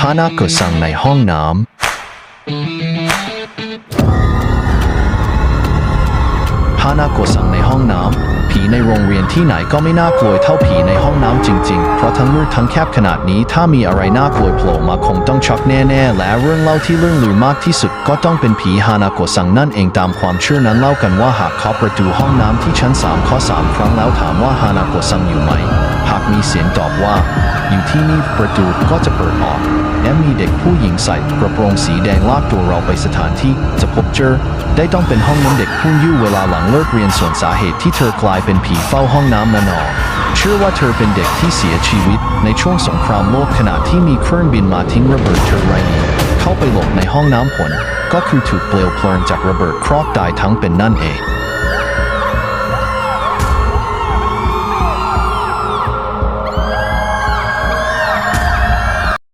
ฮานาโกะสั่งในห้องน้ำฮานาโกะสั่งในห้องน้ำผีในโรงเรียนที่ไหนก็ไม่น่ากลัวเท่าผีในห้องน้ำจริงๆ เพราะทั้งมืดทั้งแคบขนาดนี้ถ้ามีอะไรน่ากลัวโผล่มาคงต้องช็อกแน่ๆ และเรื่องเล่าที่เรื่องลือมากที่สุดก็ต้องเป็นผีฮานาโกะสั่งนั่นเองตามความเชื่อนั้นเล่ากันว่าหากเคาะประตูห้องน้ำที่ชั้น3ข้อ3ครั้งแล้วถามว่าฮานาโกะสั่งอยู่ไหม หากมีเสียงตอบว่า อยู่ที่นี่ประตูก็จะเปิดออกและมีเด็กผู้หญิงใส่กระโปรงสีแดงลากตัวเราไปสถานที่จะพบเจอ ได้ต้องเป็นห้องน้ำเด็กผู้ยู่เวลาหลังเลิกเรียนส่วนสาเหตุที่เธอกลายเป็นผีเฝ้าห้องน้ำนั่นออกเชื่อว่าเธอเป็นเด็กที่เสียชีวิต ในช่วงสงครามโลกขณะที่มีเครื่องบินมาทิ้งระเบิดเธอไรนี้เข้าไปหลบในห้องน้ำผลก็คือถูกเปลวเพลิงจากระเบิดครอกตายทั้งเป็นนั่นเอง